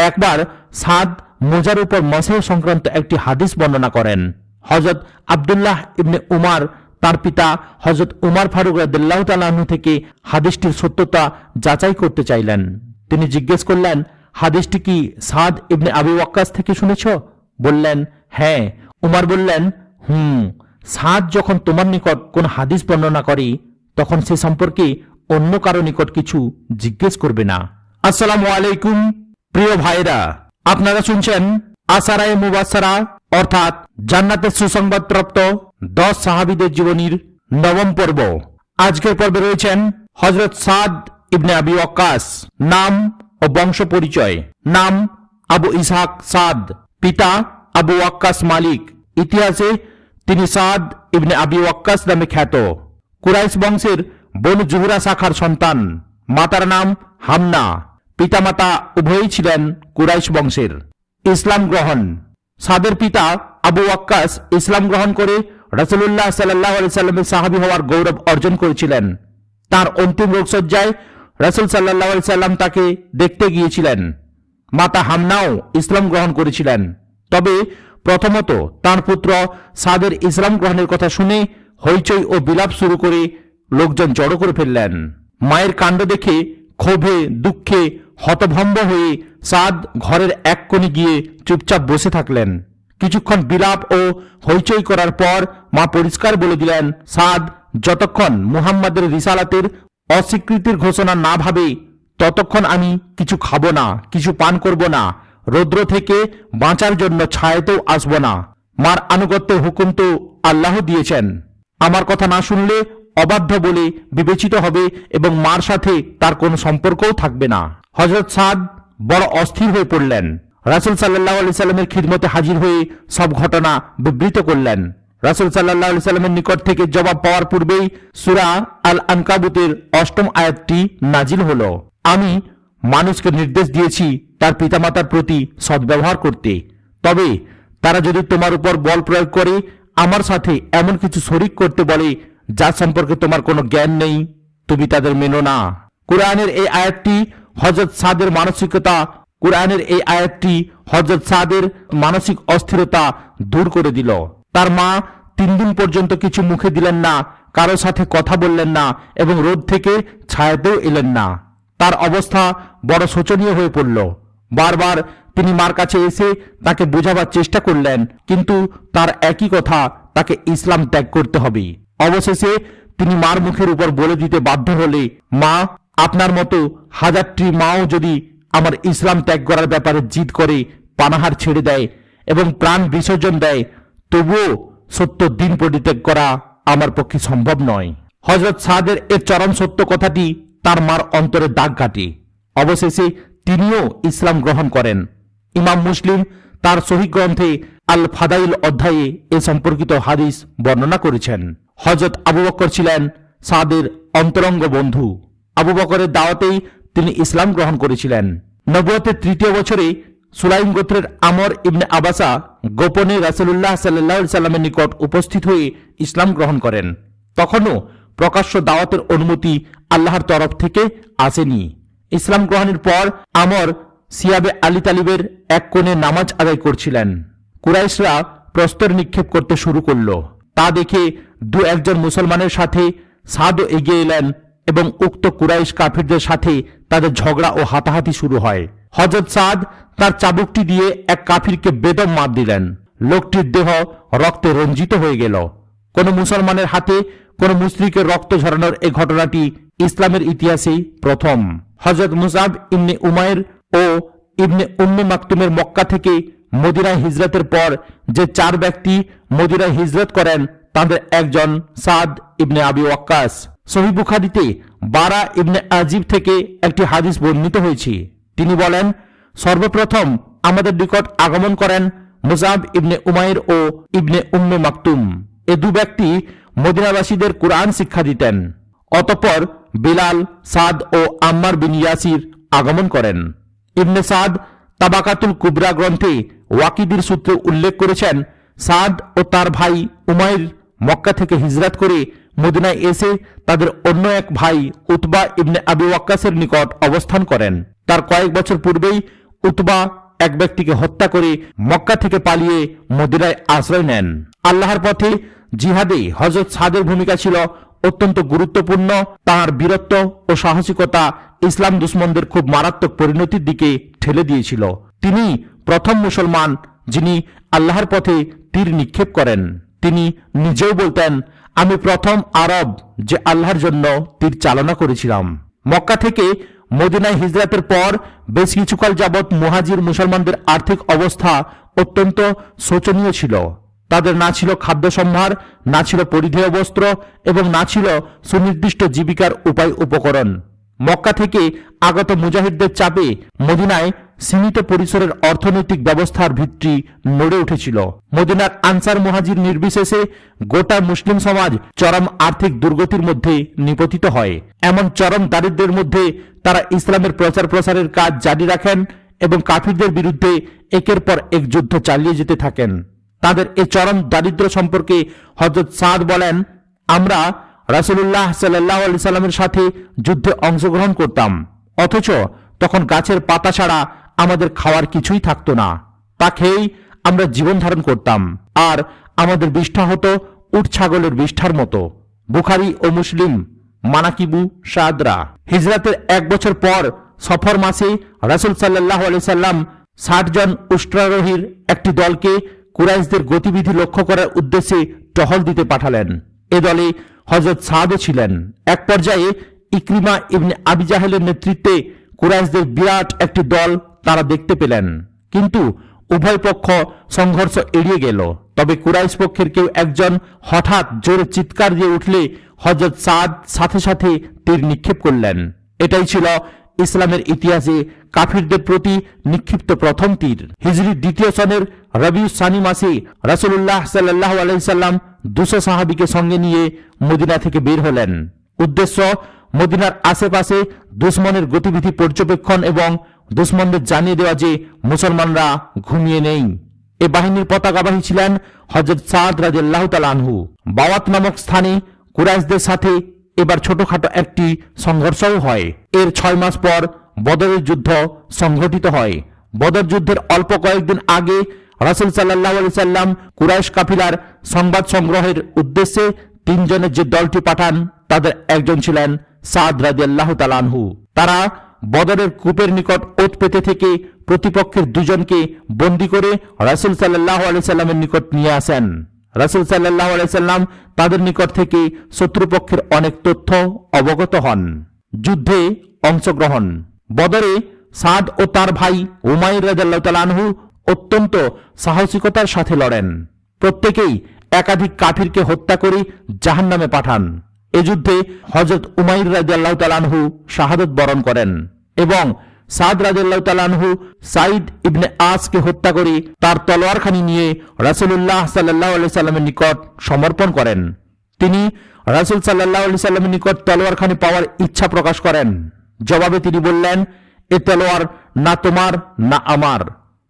একবার সাদ মোজার উপর মসেহ সংক্রান্ত একটি হাদিস বর্ণনা করেন। হজরত আবদুল্লাহ ইবনে উমার, তার পিতা হজরত উমার ফারুক রাদিল্লাহ তালাহু থেকে হাদিসটির সত্যতা যাচাই করতে চাইলেন। তিনি জিজ্ঞেস করলেন, হাদিসটি কি সাদ ইবনে আবু ওয়াক্কাস থেকে শুনেছ? বললেন হ্যাঁ। উমার বললেন, হুম, সাদ যখন তোমার নিকট কোন হাদিস বর্ণনা করে, তখন সে সম্পর্কে অন্য কারও নিকট কিছু জিজ্ঞেস করবে না। আসসালামু আলাইকুম। প্রিয় ভাইরা, আপনারা শুনছেন আসারায় মুবাসারা অর্থাৎ জান্নাতের সুসংবাদপ্রাপ্ত দশ সাহাবিদের জীবনীর নবম পর্ব। আজকের পর্বে রয়েছেন হজরত সাদ ইবনে আবি ওয়াক্কাস। নাম ও বংশ পরিচয়। নাম আবু ইসহাক সাদ, পিতা আবু ওয়াক্কাস মালিক। ইতিহাসে তিনি সাদ ইবনে আবি ওয়াক্কাস নামে খ্যাত। কুরাইশ বংশের বনু জুহরা শাখার সন্তান। মাতার নাম হামনা। পিতামাতা উভয়ই ছিলেন কুরাইশ বংশের। ইসলাম গ্রহণ। সাদের পিতা আবু ওয়াক্কাস ইসলাম গ্রহণ করে রসুল্লাহ সাল্লাহ সাল্লামের সাহাবি হওয়ার গৌরব অর্জন করেছিলেন। তার অন্তিম রোগসজ্জায় রসুল সাল্লাহ সাল্লাম তাকে দেখতে গিয়েছিলেন। মাতা হামনাও ইসলাম গ্রহণ করেছিলেন। তবে প্রথমত তার পুত্র সাদের ইসলাম গ্রহণের কথা শুনে হইচই ও বিলাপ শুরু করে লোকজন জড়ো করে ফেললেন। মায়ের কাণ্ড দেখে ক্ষোভে, দুঃখে হতভম্ব হয়ে সাদ ঘরের এক কোণে গিয়ে চুপচাপ বসে থাকলেন। কিছুক্ষণ বিলাপ ও হইচই করার পর মা পরিষ্কার বলে দিলেন, সাদ, যতক্ষণ মুহাম্মাদের রিসালাতের অস্বীকৃতির ঘোষণা না ভাবে, ততক্ষণ আমি কিছু খাব না, কিছু পান করব না, রৌদ্র থেকে বাঁচার জন্য ছায়াতেও আসব না। মার আনুগত্য হুকুম তো আল্লাহ দিয়েছেন। আমার কথা না শুনলে অবাধ্য বলে বিবেচিত হবে এবং মার সাথে তার কোনো সম্পর্কও থাকবে না। হজরত সাদ বড় অস্থির হয়ে পড়লেন। রাসুল সাল্লাহ আলি সাল্লামের খিদমতে হাজির হয়ে সব ঘটনা বিবৃত করলেন। রাসুল সাল্লাহ আলি সাল্লামের নিকট থেকে জবাব পাওয়ার পূর্বেই সুরা আল আনকাবুতের অষ্টম আয়াতটি নাজিল হল। আমি মানুষকে নির্দেশ দিয়েছি তার পিতামাতার প্রতি সদ্ব্যবহার করতে। তবে তারা যদি তোমার উপর বল প্রয়োগ করে, আমার সাথে এমন কিছু শরিক করতে বলে, যার সম্পর্কে তোমার কোনো জ্ঞান নেই, তুমি তাদের মেনো না। কোরআনের এই আয়াতটি হজরত সাদের মানসিকতা কোরআনের এই আয়াতটি হজরত সাদের মানসিক অস্থিরতা দূর করে দিল। তার মা তিন দিন পর্যন্ত কিছু মুখে দিলেন না, কারও সাথে কথা বললেন না এবং রোদ থেকে ছায়াতেও এলেন না। তার অবস্থা বড় শোচনীয় হয়ে পড়ল। বারবার তিনি মার কাছে এসে তাকে বোঝাবার চেষ্টা করলেন, কিন্তু তার একই কথা তাকে ইসলাম ত্যাগ করতে হবে। অবশেষে তিনি মার মুখের উপর বলে দিতে বাধ্য হলে মা আপনার মতো হাজারটি মাও যদি আমার ইসলাম ত্যাগ করার ব্যাপারে জিদ করে, পানাহার ছেড়ে দেয় এবং প্রাণ বিসর্জন দেয়, তবুও সত্য দিন পরিত্যাগ করা আমার পক্ষে সম্ভব নয়। হজরত সাদের এর চরম সত্য কথাটি তার মার অন্তরে দাগ কাটে। অবশেষে তিনিও ইসলাম গ্রহণ করেন। ইমাম মুসলিম তার সহি গ্রন্থে আল ফাদাইল অধ্যায়ে এ সম্পর্কিত হাদিস বর্ণনা করেছেন। হজরত আবু বকর ছিলেন সাদের অন্তরঙ্গ বন্ধু। আবু বকরের দাওয়াতেই তিনি ইসলাম গ্রহণ করেছিলেন। নবুয়তের তৃতীয় বছরে সুলাইম গোত্রের আমর ইবনে আবাসা গোপনে রাসুল্লাহ সাল্লাহ সাল্লামের নিকট উপস্থিত হয়ে ইসলাম গ্রহণ করেন। তখনও প্রকাশ্য দাওয়াতের অনুমতি আল্লাহর তরফ থেকে আসেনি। ইসলাম গ্রহণের পর আমর সিয়াবে আলী তালিবের এক কোণে নামাজ আদায় করছিলেন। কুরাইশরা প্রস্তর নিক্ষেপ করতে শুরু করল। তা দেখে দু একজন মুসলমানের সাথে সাদও এগিয়ে এলেন এবং উক্ত কুরাইশ কাফিরদের সাথে তাদের ঝগড়া ও হাতাহাতি শুরু হয়। হজরত সাদ তার চাবুকটি দিয়ে এক কাফিরকে বেদম মার দিলেন। লোকটির দেহ রক্তে রঞ্জিত হয়ে গেল। কোন মুসলমানের হাতে কোন মুসলিকের রক্ত ঝরানোর এই ঘটনাটি ইসলামের ইতিহাসেই প্রথম। হজরত মুসাব ইবনে উমায়ের ও ইবনে উম্মে মাকতুমের মক্কা থেকে মদিনায় হিজরতের পর যে চার ব্যক্তি মদিনায় হিজরত করেন, তাদের একজন সাদ ইবনে আবি ওয়াক্কাস। সহি বুখারিতে বারা ইবনে আজিব থেকে একটি হাদিস বর্ণিত হয়েছে। তিনি বলেন, সর্বপ্রথম আমাদের নিকট আগমন করেন মুজাব ইবনে উমায়ের ও ইবনে উম্মে মাকতুম। এ দু ব্যক্তি মদিনাবাসীদের কোরআন শিক্ষা দিতেন। অতঃপর বিলাল, সাদ ও আম্মার বিন ইয়াসির আগমন করেন। ইবনে সাদ তাবাকাতুল কুবরা গ্রন্থে ওয়াকিদির সূত্রে উল্লেখ করেছেন, সাদ ও তার ভাই উমাইর মক্কা থেকে হিজরাত করে মদিনায় এসে তাদের অন্য এক ভাই উতবা ইবনে আবি ওয়াক্কাসের নিকট অবস্থান করেন। তার কয়েক বছর পূর্বেই উতবা এক ব্যক্তিকে হত্যা করে মক্কা থেকে পালিয়ে মদিনায় আশ্রয় নেন। আল্লাহর পথে জিহাদে হজরত সাদের ভূমিকা ছিল অত্যন্ত গুরুত্বপূর্ণ। তার বীরত্ব ও সাহসিকতা ইসলাম দুশ্মনদের খুব মারাত্মক পরিণতির দিকে ঠেলে দিয়েছিল। তিনি প্রথম মুসলমান যিনি আল্লাহর পথে তীর নিক্ষেপ করেন। তিনি নিজেও বলতেন আমি প্রথম আরব যে আল্লাহর জন্য তীর চালনা করেছিলাম। মক্কা থেকে মদিনায় হিজরাতের পর বেশ কিছুকাল যাবৎ মুহাজির মুসলমানদের আর্থিক অবস্থা অত্যন্ত শোচনীয় ছিল। তাদের না ছিল খাদ্য সম্ভার, না ছিল পরিধেয় বস্ত্র এবং না ছিল সুনির্দিষ্ট জীবিকার উপায় উপকরণ। মক্কা থেকে আগত মুজাহিদদের চাপে মদিনায় সীমিত পরিসরের অর্থনৈতিক ব্যবস্থার ভিত্তি নড়ে উঠেছিল। মদিনার আনসার মুহাজির নির্বিশেষে গোটা মুসলিম সমাজ চরম আর্থিক দুর্গতির মধ্যে নিপতিত হয়। এমন চরম দারিদ্র্যের মধ্যে তারা ইসলামের প্রচার প্রসারের কাজ জারি রাখেন এবং কাফিরদের বিরুদ্ধে একের পর এক যুদ্ধ চালিয়ে যেতে থাকেন। তাদের এই চরম দারিদ্র সম্পর্কে হজরত সাদ বলেন, আমরা রাসুল্লাহ সাল্লাহ আলি সাল্লামের সাথে যুদ্ধে অংশগ্রহণ করতাম। অথচ তখন গাছের পাতা ছাড়া আমাদের খাওয়ার কিছুই থাকতো না। তা খেয়েই আমরা জীবন ধারণ করতাম। আর আমাদের বিষ্ঠা হতো উট ছাগলের বিষ্ঠার মতো। বুখারি ও মুসলিম, মানাকিবু, সাদরা। হিজরাতের এক বছর পর সফর মাসে রাসুল সাল্লাহ সাল্লাম ষাট জন উষ্ট্রারোহীর একটি দলকে কুরাইশদের গতিবিধি লক্ষ্য করার উদ্দেশ্যে টহল দিতে পাঠালেন। এ দলে হজরত সাদও ছিলেন। এক পর্যায়ে ইক্রিমা ইবনে আবি জাহেলের নেতৃত্বে কুরাইশদের বিরাট একটি দল তারা দেখতে পেলেন। কিন্তু উভয় পক্ষ সংঘর্ষ এড়িয়ে গেল। তবে কুরাইশ পক্ষের কেউ একজন হঠাৎ জোরে চিৎকার দিয়ে উঠলে হজরত সাদ সাথে সাথে তীর নিক্ষেপ করলেন। এটাই ছিল ইসলামের ইতিহাসে কাফিরদের প্রতি নিক্ষিপ্ত প্রথম তীর। হিজরি দ্বিতীয় সনের রবি সানি মাসে রাসুল্লাহ সাল্লাহ আলাইসাল্লাম দুশো সাহাবিকে সঙ্গে নিয়ে মদিনা থেকে বের হলেন। উদ্দেশ্য মদিনার আশেপাশে দুশ্মনের গতিবিধি পর্যবেক্ষণ এবং দুশ্মনদের জানিয়ে দেওয়া যে মুসলমানরা ঘুমিয়ে নেই। এ বাহিনীর পতাকাবাহী ছিলেন হজরত সাদ রাজিয়াল্লাহ তালানহু বাওয়াত নামক স্থানে কুরাইশদের সাথে এবার ছোটখাটো একটি সংঘর্ষও হয়। এর ছয় মাস পর বদরের যুদ্ধ সংঘটিত হয়। বদর যুদ্ধের অল্প কয়েকদিন আগে রাসুল সাল্লাহ আলি সাল্লাম কুরাইশ কাফিলার সংবাদ সংগ্রহের উদ্দেশ্যে তিনজনের যে দলটি পাঠান, তাদের একজন ছিলেন সাদ রাজি আল্লাহ তারা বদরের কূপের নিকট ওত পেতে থেকে প্রতিপক্ষের দুজনকে বন্দি করে রাসুল সাল্লাহ আলি সাল্লামের নিকট নিয়ে আসেন। রাসুল সাল্লাহ আলাইসাল্লাম তাদের নিকট থেকে শত্রুপক্ষের অনেক তথ্য অবগত হন। যুদ্ধে অংশগ্রহণ। বদরে সাদ ও তার ভাই উমাইর রাজাল্লাহ তালানহু অত্যন্ত সাহসিকতার সাথে লড়েন। প্রত্যেকেই একাধিক কাফিরকে হত্যা করে জাহান নামে পাঠান। এ যুদ্ধে হজরত উমাইর রাজাল্লাহ তালানহু শাহাদত বরণ করেন এবং সাদ রাজাল্লাহ তালানহু সাইদ ইবনে আসকে হত্যা করে তার তলোয়ারখানি নিয়ে রাসুল্লাহ সাল্লাহ আলি সাল্লামের নিকট সমর্পণ করেন। তিনি রাসুল সাল্লাহ আলি সাল্লামের নিকট তলোয়ারখানি পাওয়ার ইচ্ছা প্রকাশ করেন। জবাবে তিনি বললেন, এ তলোয়ার না তোমার, না আমার।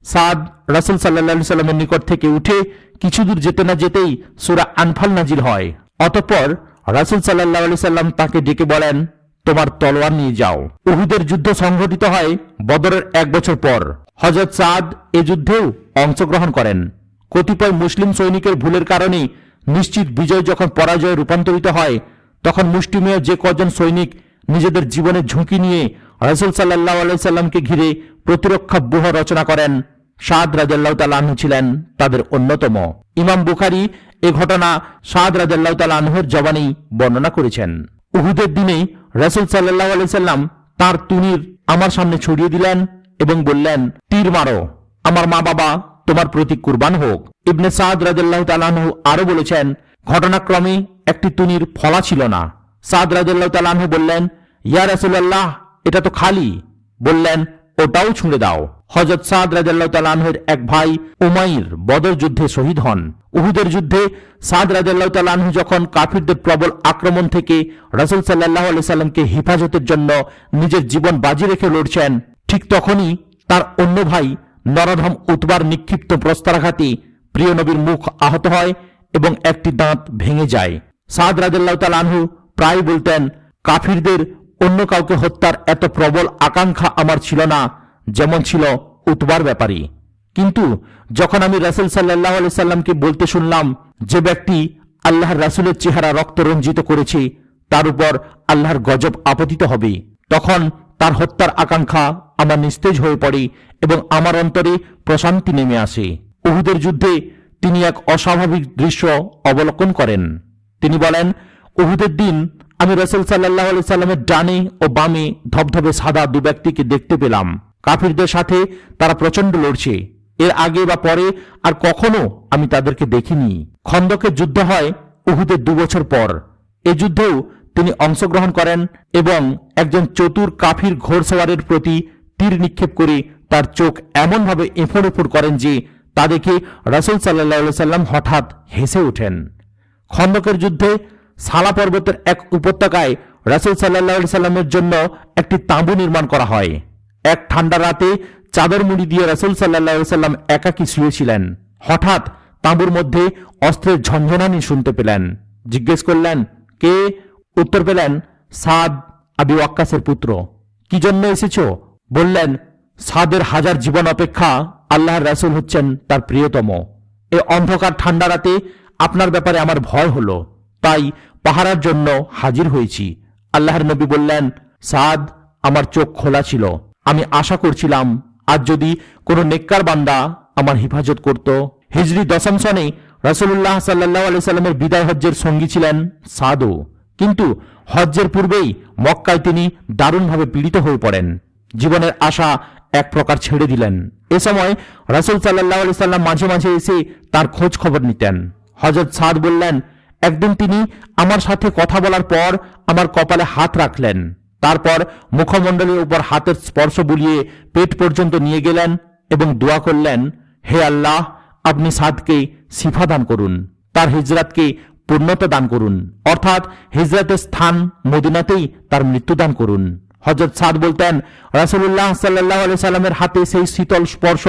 সাদ রাসুল সাল্লাহ সাল্লামের নিকট থেকে উঠে কিছু দূর যেতে না যেতেই সুরা আনফাল নাজির হয়। অতঃপর রাসুল সাল্লাহ আলি সাল্লাম তাকে ডেকে বলেন, তোমার তলোয়ার নিয়ে যাও। উহুদের যুদ্ধ সংঘটিত হয় বদরের এক বছর পর। হজরত সাদ এ যুদ্ধেও অংশগ্রহণ করেন। কতিপয় মুসলিম সৈনিকের ভুলের কারণে নিশ্চিত বিজয় যখন পরাজয়ে রূপান্তরিত হয়, তখন মুষ্টিমেয় যে কজন সৈনিক নিজেদের জীবনের ঝুঁকি নিয়ে রাসুল সাল্লাহ আলাইসাল্লামকে ঘিরে প্রতিরক্ষা ব্যূহ রচনা করেন, সাদ রাজাল্লাহ তালাহু ছিলেন তাদের অন্যতম। ইমাম বুখারি এ ঘটনা সাদ রাজাল্লাহ তালাহুর জবানেই বর্ণনা করেছেন। উহুদের দিনে রাসুল সাল্লাহ আলাইসাল্লাম তার তুনির আমার সামনে ছড়িয়ে দিলেন এবং বললেন, তীর মারো, আমার মা বাবা তোমার প্রতি কুরবান হোক। ইবনে সাদ রাজাল্লাহ তালাহু আরও বলেছেন, ঘটনাক্রমে একটি তুনির ফলা ছিল না। সাদ রাজাল্লাহ তালাহু বললেন, ইয়া রাসুল্লাহ এটা তো খালি। বললেন ওটাও ছুঁড়ে দাও। হজরত সাদ রাজাল্লাহ তালাহের এক ভাই উমাইর বদর যুদ্ধে শহীদ হন। উহুদের যুদ্ধে সাদ রাজাল্লাহ তালাহু যখন কাফিরদের প্রবল আক্রমণ থেকে রাসুল সাল্লাহ আলি সাল্লামকে হেফাজতের জন্য নিজের জীবন বাজি রেখে লড়ছেন, ঠিক তখনই তার অন্য ভাই নরধম উতবার নিক্ষিপ্ত প্রস্তারাঘাতে প্রিয় নবীর মুখ আহত হয় এবং একটি দাঁত ভেঙে যায়। সাদ রাজাল্লাহ তালাহু প্রায় বলতেন, কাফিরদের অন্য কাউকে হত্যার এত প্রবল আকাঙ্ক্ষা আমার ছিল না, যেমন ছিল উতবার ব্যাপারে। কিন্তু যখন আমি রাসুল সাল্লাহ আলি সাল্লামকে বলতে শুনলাম যে ব্যক্তি আল্লাহর রাসুলের চেহারা রক্ত রঞ্জিত করেছে, তার উপর আল্লাহর গজব আপতিত হবে, তখন তার হত্যার আকাঙ্ক্ষা আমার নিস্তেজ হয়ে পড়ে এবং আমার অন্তরে প্রশান্তি নেমে আসে। উহুদের যুদ্ধে তিনি এক অস্বাভাবিক দৃশ্য অবলোকন করেন। তিনি বলেন, উহুদের দিন আমি রসুল সাল্লাহ আলি সাল্লামের ডানে ও বামে ধবধবে সাদা দু ব্যক্তিকে দেখতে পেলাম। কাফিরদের সাথে তারা প্রচণ্ড লড়ছে। এর আগে বা পরে আর কখনো আমি তাদেরকে দেখিনি। খন্দকের যুদ্ধ হয় উহুদের দু বছর পর। এ যুদ্ধেও তিনি অংশগ্রহণ করেন এবং একজন চতুর কাফির ঘোড়সওয়ারের প্রতি তীর নিক্ষেপ করে তার চোখ এমনভাবে এফোড় এফোড় করেন যে তা দেখে রাসুল সাল্লাহ সাল্লাম হঠাৎ হেসে ওঠেন। খন্দকের যুদ্ধে সালা পর্বতের এক উপত্যকায় রাসুল সাল্লাহ সাল্লামের জন্য একটি তাঁবু নির্মাণ করা হয়। এক ঠান্ডা রাতে চাদর মুড়ি দিয়ে রাসুল সাল্লাহ সাল্লাম একাকী শুয়েছিলেন। হঠাৎ তাঁবুর মধ্যে অস্ত্রের ঝঞ্ঝনানি শুনতে পেলেন। জিজ্ঞেস করলেন, কে? উত্তর পেলেন, সাদ আবি ওয়াক্কাসের পুত্র। কি জন্য এসেছ? বললেন, সাদের হাজার জীবন অপেক্ষা আল্লাহর রাসুল হচ্ছেন তার প্রিয়তম। এ অন্ধকার ঠান্ডা রাতে আপনার ব্যাপারে আমার ভয় হলো। তাই পাহারার জন্য হাজির হয়েছি। আল্লাহর নবী বললেন, সাদ, আমার চোখ খোলা ছিল। আমি আশা করছিলাম, আজ যদি কোনো নেককার বান্দা আমার হেফাজত করত। হিজরি দশম সনে রাসুল্লাহ সাল্লাহ আলি সাল্লামের বিদায় হজ্জের সঙ্গী ছিলেন সাদও। কিন্তু হজ্জের পূর্বেই মক্কায় তিনি দারুণভাবে পীড়িত হয়ে পড়েন। জীবনের আশা এক প্রকার ছেড়ে দিলেন। এ সময় রাসুল সাল্লাহ আলি সাল্লাম মাঝে মাঝে এসে তার খোঁজ খবর নিতেন। হজরত সাদ বললেন একদিন তিনি আমার সাথে কথা বলার পর আমার কপালে হাত রাখলেন। তারপর মুখমণ্ডলের উপর হাতের স্পর্শ বুলিয়ে পেট পর্যন্ত নিয়ে গেলেন এবং দোয়া করলেন, হে আল্লাহ, আপনি সাদকে শিফা দান করুন, তার হিজরাতকে পূর্ণতা দান করুন, অর্থাৎ হিজরাতের স্থান মদিনাতেই তার মৃত্যু দান করুন। হজরত সাদ বলতেন রাসুল্লাহ সাল্লাহ সাল্লামের হাতে সেই শীতল স্পর্শ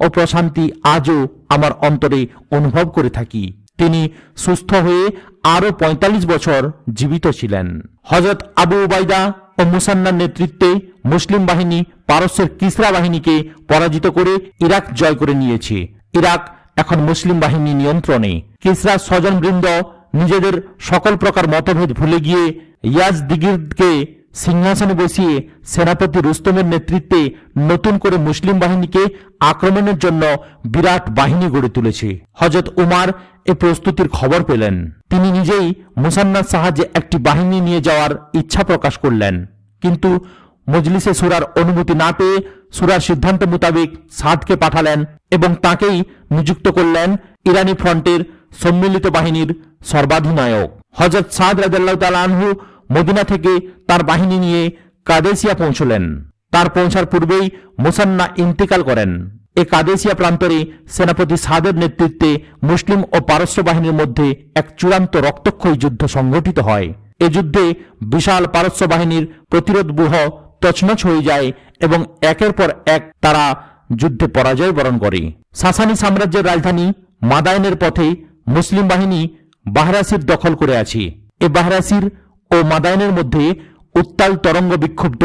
ও প্রশান্তি আজও আমার অন্তরে অনুভব করে থাকি। তিনি সুস্থ হয়ে আরও ৪৫ বছর জীবিত ছিলেন। হজরত আবু উবাইদা ও মুসান্নার নেতৃত্বে মুসলিম বাহিনী পারস্যের কিসরা বাহিনীকে পরাজিত করে ইরাক জয় করে নিয়েছে। ইরাক এখন মুসলিম বাহিনী নিয়ন্ত্রণে। কিসরা স্বজনবৃন্দ নিজেদের সকল প্রকার মতভেদ ভুলে গিয়ে ইয়াজ দিগিরকে সিংহাসনে বসিয়ে সেনাপতি রুস্তমের নেতৃত্বে নতুন করে মুসলিম বাহিনীকে আক্রমণের জন্য বিরাট বাহিনী গড়ে তুলেছে। হজরত উমার এ প্রস্তুতির খবর পেলেন। তিনি নিজেই মুসান্নার সাহায্যে একটি বাহিনী নিয়ে যাওয়ার ইচ্ছা প্রকাশ করলেন। কিন্তু মজলিসে সুরার অনুমতি না পেয়ে সুরার সিদ্ধান্ত মোতাবেক সাদকে পাঠালেন এবং তাকেই নিযুক্ত করলেন ইরানি ফ্রন্টের সম্মিলিত বাহিনীর সর্বাধিনায়ক। হজরত সাদ রাজাল্লাহ তালানহু মদিনা থেকে তার বাহিনী নিয়ে কাদেসিয়া পৌঁছলেন। তার পৌঁছার পূর্বেই মুসান্না ইন্তেকাল করেন। এ কাদেসিয়া প্রান্তরে সেনাপতি সাদের নেতৃত্বে মুসলিম ও পারস্য বাহিনীর মধ্যে এক চূড়ান্ত রক্তক্ষয়ী যুদ্ধ সংঘটিত হয়। এ যুদ্ধে বিশাল পারস্য বাহিনীর প্রতিরোধ ব্যূহ তছনছ হয়ে যায় এবং একের পর এক তারা যুদ্ধে পরাজয় বরণ করে। সাসানি সাম্রাজ্যের রাজধানী মাদায়নের পথে মুসলিম বাহিনী বাহরাসির দখল করে আছে। এ বাহরাসির ও মাদায়নের মধ্যে উত্তাল তরঙ্গ বিক্ষুব্ধ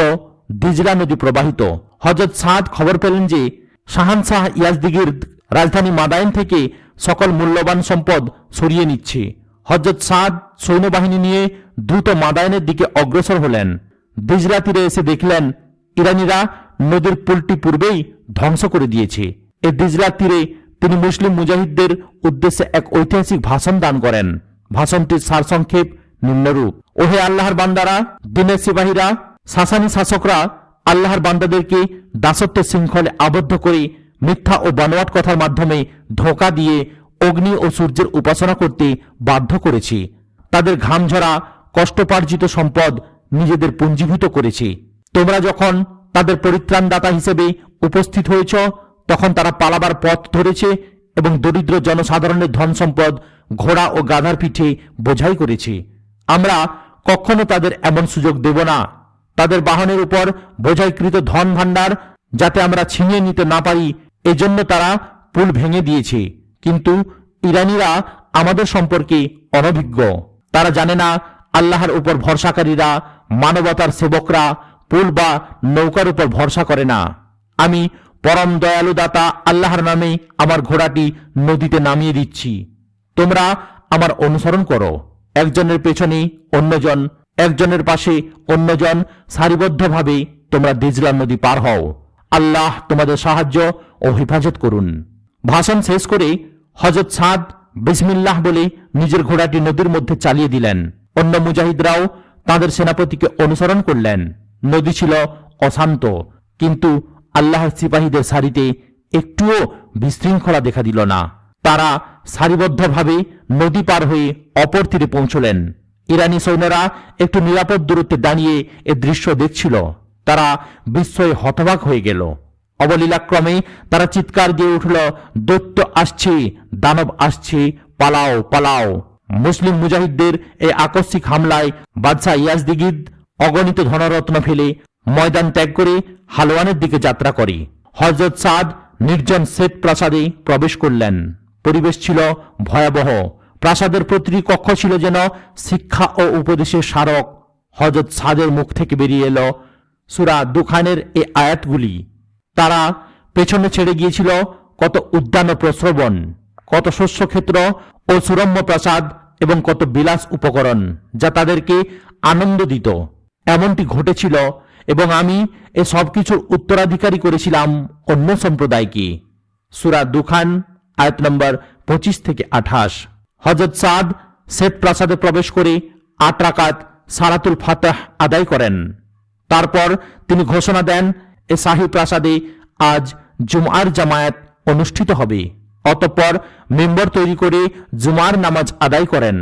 দিজলা নদী প্রবাহিত। হজরত সাদ খবর পেলেন যে শাহানশাহ ইয়াজদিগির রাজধানী মাদায়ন থেকে সকল মূল্যবান সম্পদ সরিয়ে নিচ্ছে। হজরত সাদ সৈন্যবাহিনী নিয়ে দ্রুত মাদায়নের দিকে অগ্রসর হলেন। দিজলা তীরে এসে দেখলেন, ইরানিরা নদীর পুলটি পূর্বেই ধ্বংস করে দিয়েছে। এ দিজলা তীরে তিনি মুসলিম মুজাহিদদের উদ্দেশ্যে এক ঐতিহাসিক ভাষণ দান করেন। ভাষণটির সারসংক্ষেপ নিম্নরূপ। ওহে আল্লাহর বান্দারা, দিনের সিপাহীরা, শাসানি শাসকরা, আল্লাহর বান্দাদেরকে দাসত্বের শৃঙ্খলে আবদ্ধ করে মিথ্যা ও বানোয়াট কথার মাধ্যমে ধোকা দিয়ে অগ্নি ও সূর্যের উপাসনা করতে বাধ্য করেছে। তাদের ঘামঝরা কষ্টপার্জিত সম্পদ নিজেদের পুঞ্জীভূত করেছে। তোমরা যখন তাদের পরিত্রাণদাতা হিসেবে উপস্থিত হয়েছ, তখন তারা পালাবার পথ ধরেছে এবং দরিদ্র জনসাধারণের ধন সম্পদ ঘোড়া ও গাধার পিঠে বোঝাই করেছে। আমরা কখনো তাদের এমন সুযোগ দেব না। তাদের বাহনের উপর বোঝাইকৃত ধন ভাণ্ডার যাতে আমরা ছিনিয়ে নিতে না পারি, এজন্য তারা পুল ভেঙে দিয়েছে। কিন্তু ইরানিরা আমাদের সম্পর্কে অনভিজ্ঞ। তারা জানে না আল্লাহর উপর ভরসাকারীরা, মানবতার সেবকরা পুল বা নৌকার উপর ভরসা করে না। আমি পরম দয়ালু দাতা আল্লাহর নামে আমার ঘোড়াটি নদীতে নামিয়ে দিচ্ছি। তোমরা আমার অনুসরণ করো। একজনের পেছনে অন্যজন, একজনের পাশে অন্যজন, সারিবদ্ধভাবে তোমরা দিজলা নদী পার হও। আল্লাহ তোমাদের সাহায্য ও হেফাজত করুন। ভাষণ শেষ করে হজরত সাদ বিসমিল্লাহ বলে নিজের ঘোড়াটি নদীর মধ্যে চালিয়ে দিলেন। অন্য মুজাহিদরাও তাদের সেনাপতিকে অনুসরণ করলেন। নদী ছিল অশান্ত, কিন্তু আল্লাহর সিপাহীদের সারিতে একটুও বিশৃঙ্খলা দেখা দিল না। তারা সারিবদ্ধভাবে নদী পার হয়ে অপর তীরে পৌঁছলেন। ইরানি সৈন্যরা একটু নিরাপদ দূরত্বে দাঁড়িয়ে এ দৃশ্য দেখছিল। তারা বিস্ময়ে হতবাক হয়ে গেল। অবলীলাক্রমে তারা চিৎকার দিয়ে উঠল, দৈত্য আসছে, দানব আসছে, পালাও পালাও। মুসলিম মুজাহিদদের এই আকস্মিক হামলায় বাদশাহ ইয়াজদিগিদ অগণিত ধনরত্ন ফেলে ময়দান ত্যাগ করে হালওয়ানের দিকে যাত্রা করে। হজরত সাদ নির্জন শ্বেত প্রাসাদে প্রবেশ করলেন। পরিবেশ ছিল ভয়াবহ। প্রাসাদের প্রতিটি কক্ষ ছিল যেন শিক্ষা ও উপদেশের স্মারক। হজরত সাদের মুখ থেকে বেরিয়ে এলো সুরা দুখানের এই আয়াতগুলি। তারা পেছনে ছেড়ে গিয়েছিল কত উদ্যান ও প্রশ্রবণ কত শস্যক্ষেত্র ও সুরম্য প্রাসাদ এবং কত বিলাস উপকরণ যা তাদেরকে আনন্দ দিত। এমনটি ঘটেছিল এবং আমি এ সব কিছুর উত্তরাধিকারী করেছিলাম অন্য সম্প্রদায়কে। সুরা দুখান আয়াত নম্বর পঁচিশ থেকে আঠাশ। হজরত সাদ শ্বেত প্রাসাদে প্রবেশ করে আট রাকাত সারাতুল ফাতাহ আদায় করেন। তারপর তিনি ঘোষণা দেন, এ শাহী প্রাসাদে আজ জুমার জামায়াত অনুষ্ঠিত হবে। অতঃপর মেম্বর তৈরি করে জুমার নামাজ আদায় করেন।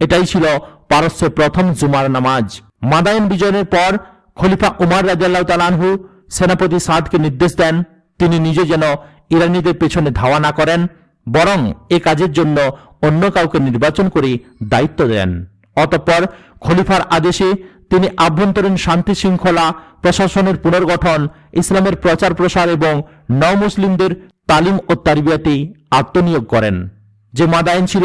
এটাই ছিল পারস্যের প্রথম জুমার নামাজ। মাদায়ন বিজয়ের পর খলিফা উমার রাজিয়াল্লাহ তালানহু সেনাপতি সাদকে নির্দেশ দেন, তিনি নিজে যেন ইরানিদের পেছনে ধাওয়া না করেন, বরং এ কাজের জন্য অন্য কাউকে নির্বাচন করে দায়িত্ব দেন। অতঃপর খলিফার আদেশে তিনি আভ্যন্তরীণ শান্তি শৃঙ্খলা, প্রশাসনের পুনর্গঠন, ইসলামের প্রচার প্রসার এবং নও মুসলিমদের তালিম ও তারবিয়াতে আত্মনিয়োগ করেন। যে মাদায়ন ছিল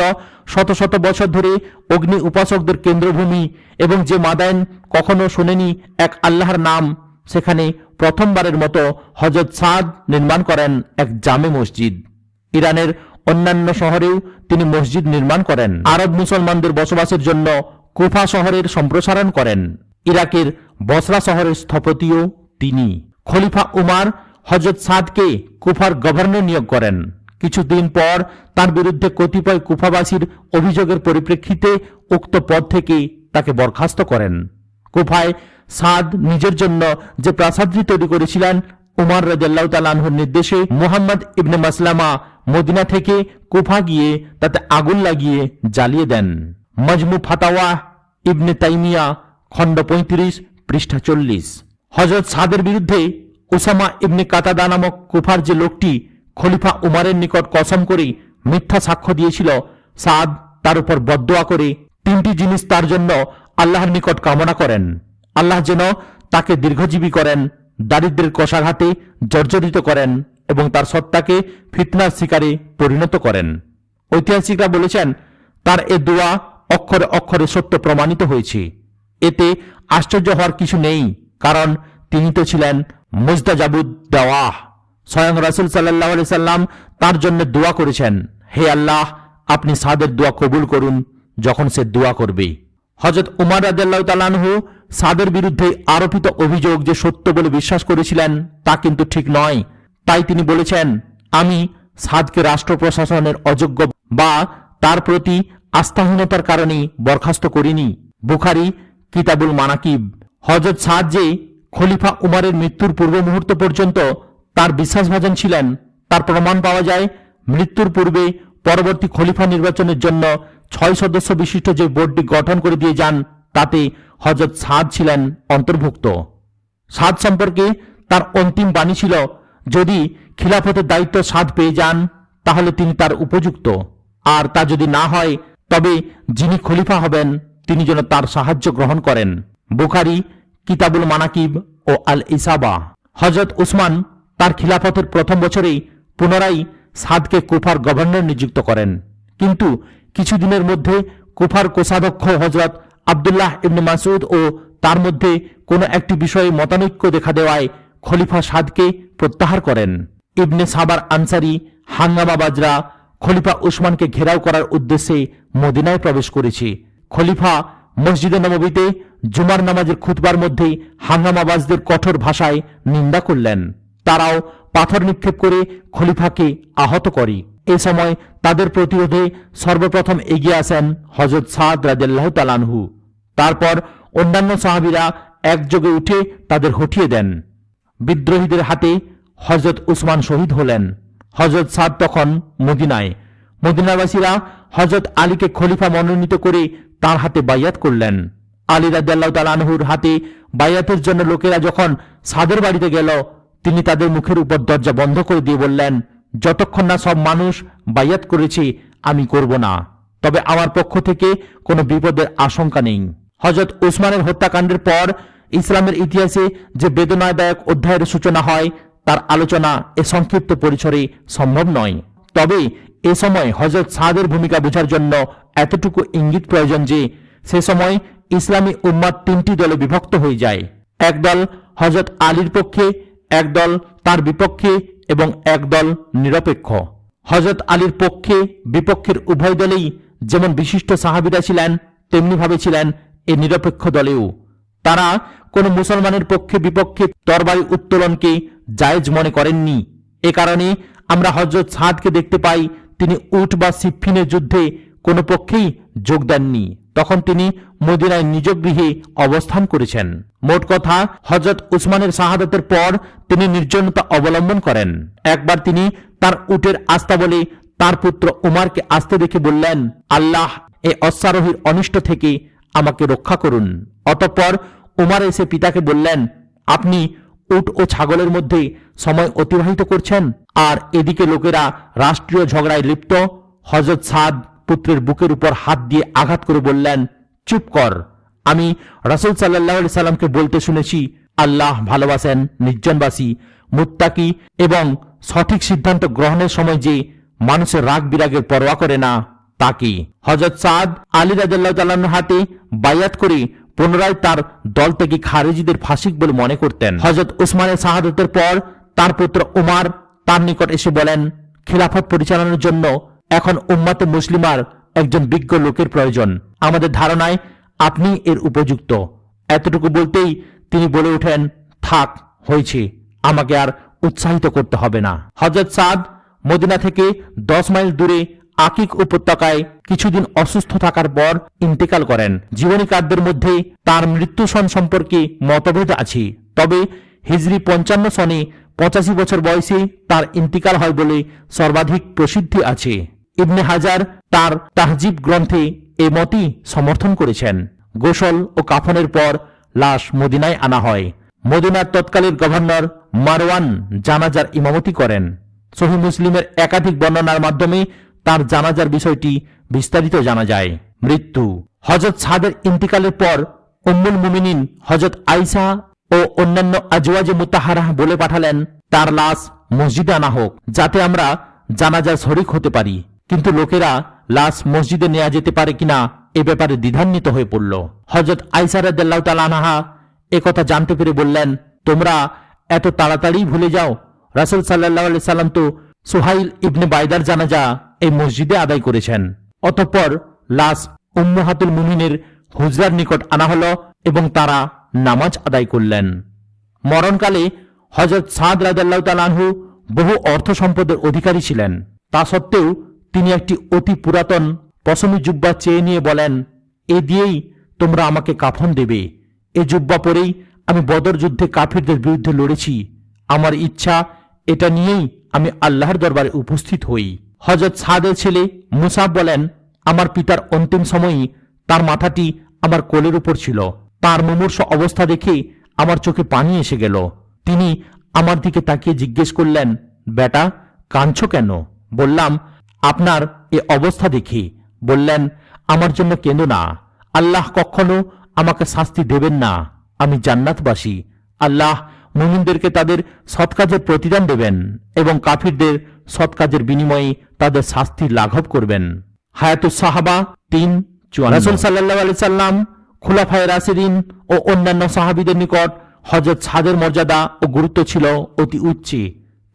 শত শত বছর ধরে অগ্নি উপাসকদের কেন্দ্রভূমি এবং যে মাদায়ন কখনো শোনেনি এক আল্লাহর নাম সেখানে প্রথমবারের মতো হজরত সাদ নির্মাণ করেন এক জামে মসজিদ। ইরানের অন্যান্য শহরেও তিনি মসজিদ নির্মাণ করেন। আরব মুসলমানদের বসবাসের জন্য কুফা শহরের সম্প্রসারণ করেন। ইরাকের বসরা শহরের স্থপতিও তিনি। খলিফা উমার হজরত সাদকে কুফার গভর্নর নিয়োগ করেন। কিছুদিন পর তার বিরুদ্ধে কতিপয় কুফাবাসীর অভিযোগের পরিপ্রেক্ষিতে উক্ত পদ থেকে তাকে বরখাস্ত করেন। কুফায় সাদ নিজের জন্য যে প্রাসাদটি তৈরি করেছিলেন উমার রাজাল্লাহ তালানহুর নির্দেশে মুহাম্মদ ইবনে মাসলামা মদিনা থেকে কুফা গিয়ে তাতে আগুন লাগিয়ে জ্বালিয়ে দেন। মজমু ফাতাওয়া ইবনে তাইমিয়া, খণ্ড পঁয়ত্রিশ, পৃষ্ঠা চল্লিশ। হজরত সাদের বিরুদ্ধে উসামা ইবনে কাতাদা নামক কুফার যে লোকটি খলিফা উমারের নিকট কসম করে মিথ্যা সাক্ষ্য দিয়েছিল, সাদ তার উপর বদোয়া করে তিনটি জিনিস তার জন্য আল্লাহর নিকট কামনা করেন। আল্লাহ যেন তাকে দীর্ঘজীবী করেন, দারিদ্রের কষাঘাতে জর্জরিত করেন এবং তার সত্তাকে ফিতনার শিকারে পরিণত করেন। ঐতিহাসিকরা বলেছেন, তার এ দোয়া অক্ষরে অক্ষরে সত্য প্রমাণিত হয়েছে। এতে আশ্চর্য হওয়ার কিছু নেই, কারণ তিনি তো ছিলেন মুজদাজাবুদ দেওয়াহ স্বয়ং রাসুল সাল্লাহ সাল্লাম তার জন্য দোয়া করেছেন, হে আল্লাহ, আপনি সাদের দোয়া কবুল করুন যখন সে দোয়া করবে। হজরত উমার রাজ্লাহ তালানহু সাদের বিরুদ্ধে আরোপিত অভিযোগ যে সত্য বলে বিশ্বাস করেছিলেন, তা কিন্তু ঠিক নয়। তাই তিনি বলেছেন, আমি সাদকে রাষ্ট্র প্রশাসনের অযোগ্য বা তার প্রতি আস্থাহীনতার কারণে বরখাস্ত করিনি। বুখারি, কিতাবুল মানাকিব। হজরত সাদ যে খলিফা উমারের মৃত্যুর পূর্ব মুহূর্ত পর্যন্ত তার বিশ্বাসভাজন ছিলেন, তার প্রমাণ পাওয়া যায়, মৃত্যুর পূর্বে পরবর্তী খলিফা নির্বাচনের জন্য ছয় সদস্য বিশিষ্ট যে বোর্ডটি গঠন করে দিয়ে যান, তাতে হজরত সাদ ছিলেন অন্তর্ভুক্ত। সাদ সম্পর্কে তার অন্তিম বাণী ছিল, যদি খিলাফতের দায়িত্ব সাদ পেয়ে যান, তাহলে তিনি তার উপযুক্ত। আর তা যদি না হয়, তবে যিনি খলিফা হবেন, তিনি যেন তার সাহায্য গ্রহণ করেন। বুখারি, কিতাবুল মানাকিব ও আল ইসাবা হজরত উসমান তার খিলাফতের প্রথম বছরেই পুনরায় সাদকে কুফার গভর্নর নিযুক্ত করেন। কিন্তু কিছুদিনের মধ্যে কুফার কোষাধ্যক্ষ হজরত আবদুল্লাহ ইবনে মাসুদ ও তার মধ্যে কোনো একটি বিষয়ে মতানৈক্য দেখা দেওয়ায় খলিফা সাদকে প্রত্যাহার করেন। ইবনে সাবার আনসারি হাঙ্গামা বাজরা খলিফা উসমানকে ঘেরাও করার উদ্দেশ্যে মদিনায় প্রবেশ করেছে। খলিফা মসজিদে নববীতে জুমার নামাজের খুতবার মধ্যে হাঙ্গামাবাজদের কঠোর ভাষায় নিন্দা করলেন। তারাও পাথর নিক্ষেপ করে খলিফাকে আহত করে। এ সময় তাদের প্রতিরোধে সর্বপ্রথম এগিয়ে আসেন হজরত সাদ রাজু তালানহু তারপর অন্যান্য সাহাবিরা একযোগে উঠে তাদের হটিয়ে দেন। বিদ্রোহীদের হাতে হজরত উসমান শহীদ হলেন। হজরত সাদ তখন মদিনায়। মদিনাবাসীরা হজরত আলীকে খলিফা মনোনীত করে তার হাতে বাইয়াত করলেন। আলী রাজ্লাহ তালানহুর হাতে বাইয়াতের জন্য লোকেরা যখন সাদের বাড়িতে গেল তিনি তাদের মুখের উপর দরজা বন্ধ করে দিয়ে বললেন, যতক্ষণ না সব মানুষ বাইয়াত করেছে, আমি করব না। তবে আমার পক্ষ থেকে কোনো বিপদের আশঙ্কা নেই। হজরত উসমানের হত্যাকাণ্ডের পর ইসলামের ইতিহাসে যে বেদনাদায়ক অধ্যায়ের সূচনা হয়, তার আলোচনা এ সংক্ষিপ্ত পরিসরে সম্ভব নয়। তবে এ সময় হজরত সাদের ভূমিকা বোঝার জন্য এতটুকু ইঙ্গিত প্রয়োজন যে, সে সময় ইসলামী উম্মাদ তিনটি দলে বিভক্ত হয়ে যায়। একদল হজরত আলীর পক্ষে একদল তার বিপক্ষে এবং একদল নিরপেক্ষ। হজরত আলীর পক্ষে বিপক্ষের উভয় দলেই যেমন বিশিষ্ট সাহাবিরা ছিলেন, তেমনিভাবে ছিলেন এ নিরপেক্ষ দলেও। তারা কোনো মুসলমানের পক্ষে বিপক্ষে তরবারি উত্তোলনকে জায়েজ মনে করেননি। এ কারণে আমরা হজরত সাদকে দেখতে পাই, তিনি উট বা সিফিনের যুদ্ধে কোনো পক্ষেই যোগ দেননি। তখন তিনি মদিনায় নিজ গৃহে অবস্থান করেছেন। মোট কথা হজরত উসমানের শাহাদতের পর তিনি নির্জনতা অবলম্বন করেন। একবার তিনি তার উটের আস্থা বলে তার পুত্র উমারকে আসতে দেখে বললেন, আল্লাহ, এ অশ্বারোহীর অনিষ্ট থেকে আমাকে রক্ষা করুন। অতঃপর উমার এসে পিতাকে বললেন, আপনি উট ও ছাগলের মধ্যে সময় অতিবাহিত করছেন, আর এদিকে লোকেরা রাষ্ট্রীয় ঝগড়ায় লিপ্ত। হজরত সাদ পুত্রের বুকের উপর হাত দিয়ে আঘাত করে বললেন, চুপ কর। আমি রাসুল সাল্লাহ সাল্লামকে বলতে শুনেছি, আল্লাহ ভালোবাসেন নির্জনবাসী, মুত্তাকি এবং সঠিক সিদ্ধান্ত গ্রহণের সময় যে মানুষের রাগ বিরাগের পরোয়া করে না তাকে হজরত সাদ আলী রাজাল্লাহ হাতে বায়াত করে পুনরায় তার দল থেকে খারেজিদের ফাঁসিক বলে মনে করতেন। হজরত উসমানের শাহাদতের পর তার পুত্র উমার তার নিকট এসে বলেন, খিলাফত পরিচালনার জন্য এখন উম্মাতে মুসলিমার একজন বিজ্ঞ লোকের প্রয়োজন। আমাদের ধারণায় আপনি এর উপযুক্ত। এতটুকু বলতেই তিনি বলে ওঠেন, থাক, হয়েছে। আমাকে আর উৎসাহিত করতে হবে না। হজরত সাদ মদিনা থেকে দশ মাইল দূরে আকিক উপত্যকায় কিছুদিন অসুস্থ থাকার পর ইন্তেকাল করেন। জীবনী কাব্যের মধ্যে তার মৃত্যু সন সম্পর্কে মতভেদ আছে। তবে হিজরি পঞ্চান্ন সনে পঁচাশি বছর বয়সে তার ইন্তিকাল হয় বলে সর্বাধিক প্রসিদ্ধি আছে। ইবনে হাজার তার তাহজিব গ্রন্থে এ মতই সমর্থন করেছেন। গোসল ও কাফনের পর লাশ মদিনায় আনা হয়। মদিনার তৎকালীন গভর্নর মারওয়ান জানাজার ইমামতি করেন। সহি মুসলিমের একাধিক বর্ণনার মাধ্যমে তার জানাজার বিষয়টি বিস্তারিত জানা যায়। মৃত্যু হজরত সাদের ইন্তিকালের পর উম্মুল মুমিনিন হজরত আইসা ও অন্যান্য আজওয়াজে মুতাহারাহ বলে পাঠালেন, তার লাশ মসজিদে আনা হোক, যাতে আমরা জানাজার শরিক হতে পারি। কিন্তু লোকেরা লাশ মসজিদে নেওয়া যেতে পারে কিনা এ ব্যাপারে দ্বিধান্বিত হয়ে পড়ল। হজরত আইসারাদ্দাল্লাহ তালানহা একথা জানতে পেরে বললেন, তোমরা এত তাড়াতাড়ি ভুলে যাও। রাসুল সাল্লাহ সাল্লাম তো সোহাইল ইবনে বাইদার জানাজা এই মসজিদে আদায় করেছেন। অতঃপর লাশ উম্মহাতুল মুমিনের হুজরার নিকট আনা হল এবং তারা নামাজ আদায় করলেন। মরণকালে হজরত সাদ রাজাল্লাহ তালানহু বহু অর্থ সম্পদের অধিকারী ছিলেন। তা সত্ত্বেও তিনি একটি অতি পুরাতন পশমি জুব্বা চেয়ে নিয়ে বলেন, এ দিয়েই তোমরা আমাকে কাফন দেবে। এ জুব্বা পরেই আমি বদর যুদ্ধে কাফিরদের বিরুদ্ধে লড়েছি। আমার ইচ্ছা, এটা নিয়েই আমি আল্লাহর দরবারে উপস্থিত হই। হজরত সাদের ছেলে মুসাব বলেন, আমার পিতার অন্তিম সময়ই তার মাথাটি আমার কোলের উপর ছিল। তার মুমূর্ষ অবস্থা দেখে আমার চোখে পানি এসে গেল। তিনি আমার দিকে তাকিয়ে জিজ্ঞেস করলেন, বেটা, কাঁদছ কেন? বললাম আপনার এ অবস্থা দেখি। বললেন, আমার জন্য কেঁদো না। আল্লাহ কখনো আমাকে শাস্তি দেবেন না। আমি জান্নাতবাসী। আল্লাহ মুমিনদেরকে তাদের সৎ কাজের প্রতিদান দেবেন এবং কাফিরদের সৎ কাজের বিনিময়ে তাদের শাস্তি লাঘব করবেন। হায়াতুস সাহাবা তিন রাসুল সাল্লাহ আলি সাল্লাম, খুলাফায় রাসিদিন ও অন্যান্য সাহাবিদের নিকট হজরত সাদের মর্যাদা ও গুরুত্ব ছিল অতি উচ্চে।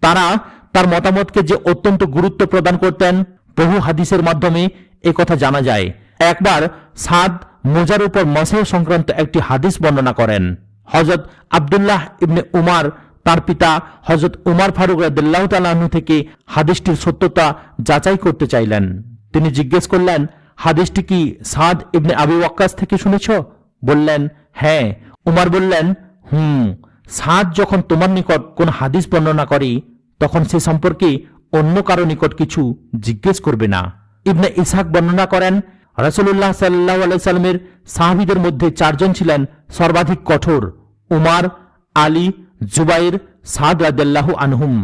তারা তার মতামতকে যে অত্যন্ত গুরুত্ব প্রদান করতেন, বহু হাদিসের মাধ্যমে কথা জানা যায়। একবার সাদ মোজার উপর মসেহ সংক্রান্ত একটি হাদিস বর্ণনা করেন। হজরত আব্দুল্লাহ ইবনে উমার, তার পিতা হজরত উমার ফারুক রাদিল্লাহ থেকে হাদিসটির সত্যতা যাচাই করতে চাইলেন। তিনি জিজ্ঞেস করলেন, হাদিসটি কি সাদ ইবনে আবু ওয়াক্কাস থেকে শুনেছ? বললেন হ্যাঁ। উমার বললেন, হুম, সাদ যখন তোমার নিকট কোন হাদিস বর্ণনা করে তখন সে সম্পর্কে অন্য কারও নিকট কিছু জিজ্ঞেস করবে না। ইবনে ইসহাক বর্ণনা করেন রসুল্লাহ সাল্লাহ আলাইসাল্লামের সাহাবিদের মধ্যে চারজন ছিলেন সর্বাধিক কঠোর, উমার, আলী, জুবাইর, সাদ রাদাল্লাহ আনহুম।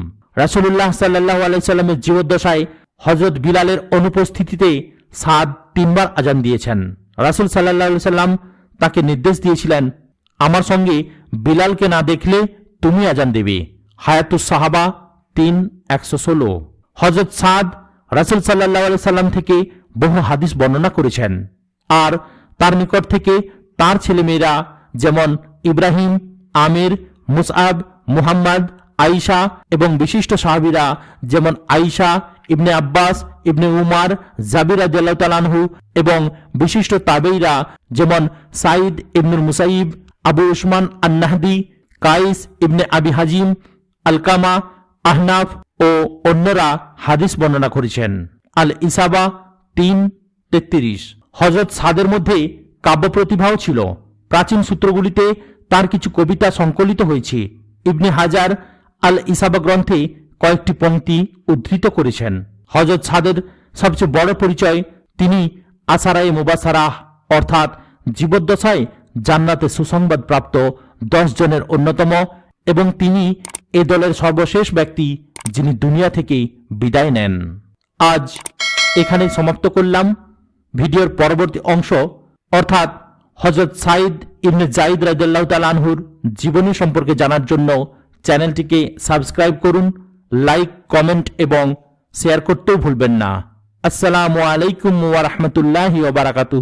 রাসুল্লাহ সাল্লাহ আলাইসাল্লামের জীবদ্দশায় হজরত বিলালের অনুপস্থিতিতে সাদ তিনবার আজান দিয়েছেন। রাসুল সাল্লাহ সাল্লাম তাকে নির্দেশ দিয়েছিলেন, আমার সঙ্গে বিলালকে না দেখলে তুমি আজান দেবে। হায়াতুস সাহাবা তিন, একশো ষোলো। হজরত সাদ রাসুল সাল্লাহ সাল্লাম থেকে বহু হাদিস বর্ণনা করেছেন। আর তার নিকট থেকে তার ছেলেমেয়েরা যেমন ইব্রাহিম, আমির, মুসআব, মুহাম্মদ আইসা এবং বিশিষ্ট সাহাবিরা যেমন আইসা ইবনে আব্বাস, ইবনে উমার, জাবির আদালহু এবং বিশিষ্ট তাবেইরা যেমন Said Ibnul Musayyib, Abu Uthman Annahdi Qais Ibne Abi Hazim Alqama Ahnaf ও অন্যরা হাদিস বর্ণনা করেছেন। আল ইসাবা তিন, তেত্রিশ। হজরত সাদের মধ্যে কাব্য প্রতিভাও ছিল। প্রাচীন সূত্রগুলিতে তার কিছু কবিতা সংকলিত হয়েছে। ইবনে হাজার আল ইসাবা গ্রন্থে কয়েকটি পংক্তি উদ্ধৃত করেছেন। হজরত সাদের সবচেয়ে বড় পরিচয়, তিনি আসারায়ে মুবাসারাহ, অর্থাৎ জীবদ্দশায় জান্নাতে সুসংবাদ প্রাপ্ত দশ জনের অন্যতম এবং তিনি এ দলের সর্বশেষ ব্যক্তি যিনি দুনিয়া থেকে বিদায় নেন। আজ এখানেই সমাপ্ত করলাম। ভিডিওর পরবর্তী অংশ, অর্থাৎ হজরত সাইদ ইবনে জাইদ রাইদুল্লাহ তালানহুর জীবনী সম্পর্কে জানার জন্য চ্যানেলটিকে সাবস্ক্রাইব করুন, লাইক, কমেন্ট এবং শেয়ার করতেও ভুলবেন না। আসসালামু আলাইকুম ওয়া রাহমাতুল্লাহি ওয়া বারাকাতুহু।